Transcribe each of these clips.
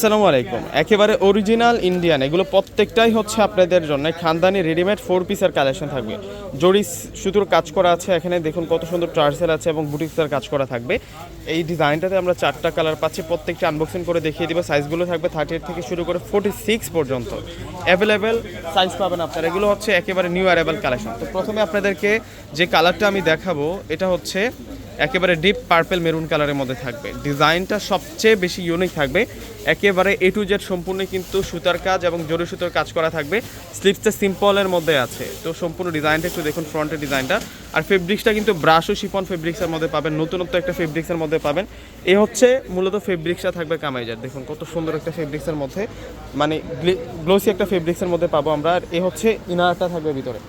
আসসালামু আলাইকুম। একেবারে অরিজিনাল ইন্ডিয়ান এগুলো প্রত্যেকটাই হচ্ছে আপনাদের জন্য। খানদানি রেডিমেড ফোর পিসের কালেকশন থাকবে। জরি সুতোর কাজ করা আছে এখানে, দেখুন কত সুন্দর টার্সেল আছে এবং বুটিক্সের কাজ করা থাকবে। এই ডিজাইনটাতে আমরা চারটা কালার পাচ্ছি, প্রত্যেকটা আনবক্সিং করে দেখিয়ে দিব। সাইজগুলো থাকবে থার্টি থেকে শুরু করে ফোর্টি সিক্স পর্যন্ত। অ্যাভেলেবেল সাইজ পাবেন আপনারা। এগুলো হচ্ছে একেবারে নিউ অ্যারাইভাল কালেকশন তো প্রথমে আপনাদেরকে যে কালারটা আমি দেখাবো, এটা হচ্ছে একেবারে ডিপ পার্পেল মেরুন কালারের মধ্যে থাকবে। ডিজাইনটা সবচেয়ে বেশি ইউনিক থাকবে। একেবারে এ টু জেড সম্পূর্ণ কিন্তু সুতার কাজ এবং জরি সুতার কাজ করা থাকবে। স্লিপসটা সিম্পলের মধ্যে আছে। তো সম্পূর্ণ ডিজাইনটা একটু দেখুন ফ্রন্টের ডিজাইনটা আর ফেব্রিক্সটা কিন্তু ব্রাশ ও শিফন ফেব্রিক্সের মধ্যে পাবেন। নতুনত্ব একটা ফেব্রিক্সের মধ্যে পাবেন। এ হচ্ছে মূলত ফেব্রিক্সটা থাকবে কামাইজার। দেখুন কত সুন্দর একটা ফেব্রিক্সের মধ্যে মানে গ্লোসি একটা ফেব্রিক্সের মধ্যে পাবো আমরা। আর এ হচ্ছে ইনারটা থাকবে ভিতরে।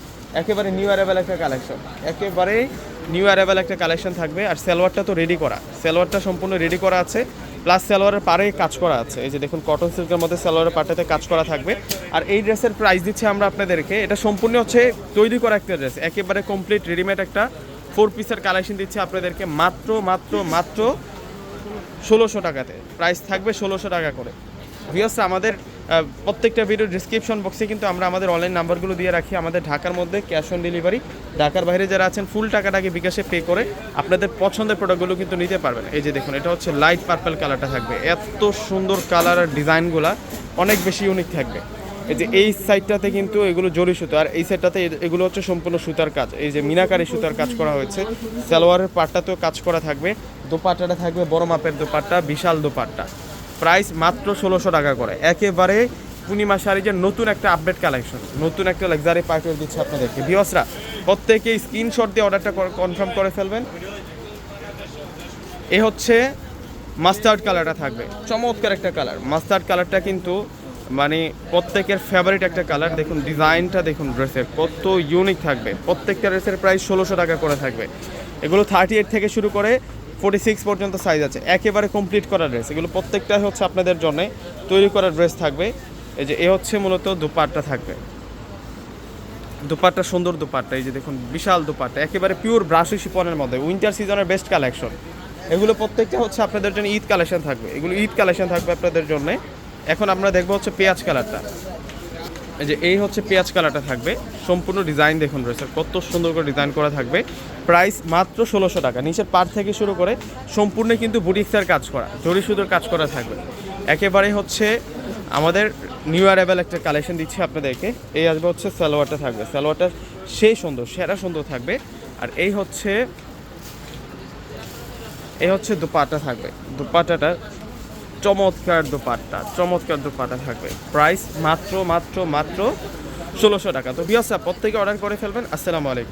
একেবারে নিউ অ্যারাইভাল একটা কালেকশন একেবারে নিউ অ্যারাইভাল একটা কালেকশন থাকবে, আর সালোয়ারটা তো রেডি করা। সালোয়ারটা সম্পূর্ণ রেডি করা আছে প্লাস সালোয়ারের পারে কাজ করা আছে। এই যে দেখুন কটন সিল্কের মধ্যে সালোয়ারের পাটাতে কাজ করা থাকবে। আর এই ড্রেসের প্রাইস দিচ্ছি আমরা আপনাদেরকে। এটা সম্পূর্ণ হচ্ছে তৈরি করা একটা ড্রেস একেবারে কমপ্লিট রেডিমেড একটা ফোর পিসের কালেকশন দিচ্ছি আপনাদেরকে। মাত্র মাত্র মাত্র ষোলোশো টাকাতে। প্রাইস থাকবে ষোলোশো টাকা করে। ভিওস আমাদের প্রত্যেকটা ভিডিও ডিসক্রিপশন বক্সে কিন্তু আমরা আমাদের অনলাইন নাম্বারগুলো দিয়ে রাখি। আমাদের ঢাকার মধ্যে ক্যাশ অন ডেলিভারি ঢাকার বাইরে যারা আছেন ফুল টাকাটাকে বিকাশে পে করে আপনাদের পছন্দের প্রোডাক্টগুলো কিন্তু নিতে পারবেন। এই যে দেখুন, এটা হচ্ছে লাইট পার্পল কালারটা থাকবে। এত সুন্দর কালার আর ডিজাইনগুলো অনেক বেশি ইউনিক থাকবে। এই যে এই সাইডটাতে কিন্তু এগুলো জরি সুতো, আর এই সাইডটাতে এগুলো হচ্ছে সম্পূর্ণ সুতার কাজ। এই যে মিনাকারি সুতার কাজ করা হয়েছে। সালোয়ারের পাটটাতেও কাজ করা থাকবে। দোপাট্টাটা থাকবে বড় মাপের দোপাট্টা, বিশাল দোপাট্টা। প্রাইস মাত্র ষোলোশো টাকা করে। একেবারে পূর্ণিমা শাড়িজের নতুন একটা আপডেট কালেকশন নতুন একটা লাক্সারি পার্টির দিচ্ছে আপনাদেরকে। ভিওসরা প্রত্যেকে স্ক্রিনশট দিয়ে অর্ডারটা কনফার্ম করে ফেলবেন। এ হচ্ছে মাস্টার্ড কালারটা থাকবে। চমৎকার একটা কালার মাস্টার্ড কালারটা কিন্তু মানে প্রত্যেকের ফেভারিট একটা কালার দেখুন ডিজাইনটা দেখুন ড্রেসের কত ইউনিক থাকবে। প্রত্যেকটা ড্রেসের প্রাইস ষোলোশো টাকা করে থাকবে। এগুলো থার্টি এইট থেকে শুরু করে ফোর্টি সিক্স পর্যন্ত সাইজ আছে। একেবারে কমপ্লিট করা ড্রেস এগুলো প্রত্যেকটাই হচ্ছে আপনাদের জন্য তৈরি করা ড্রেস থাকবে। এই যে, এ হচ্ছে মূলত দুপাট্টা থাকবে। দুপাট্টা, সুন্দর দুপাট্টা। এই যে দেখুন, বিশাল দুপাট্টা। একেবারে পিওর ব্রাশি শিপনের মধ্যে। উইন্টার সিজনের বেস্ট কালেকশন এগুলো প্রত্যেকটা হচ্ছে আপনাদের জন্য ঈদ কালেকশন থাকবে। এগুলো ঈদ কালেকশন থাকবে আপনাদের জন্য। এখন আমরা দেখব হচ্ছে পেঁয়াজ কালারটা যে এই হচ্ছে পেঁয়াজ কালারটা থাকবে। সম্পূর্ণ ডিজাইন দেখুন রয়েছে। কত সুন্দর করে ডিজাইন করা থাকবে। প্রাইস মাত্র ষোলোশো টাকা। নিচের পার থেকে শুরু করে সম্পূর্ণ কিন্তু বুটিক্সের কাজ করা জরি সুতোর কাজ করা থাকবে। একেবারে হচ্ছে আমাদের নিউ অ্যারাইভাল একটা কালেকশন দিচ্ছি আপনাদেরকে। এই আসবে হচ্ছে সালোয়ারটা থাকবে। সালোয়ারটা সেই সুন্দর, সেরা সুন্দর থাকবে। আর এই হচ্ছে এই হচ্ছে দুপাটা থাকবে। দুপাট্টাটা চমৎকার দোপাট্টা চমৎকার দোপাট্টা থাকবে। প্রাইস মাত্র মাত্র মাত্র ষোলোশো টাকা। তো বিয়াসা প্রত্যেকে অর্ডার করে ফেলবেন। আসসালামু আলাইকুম।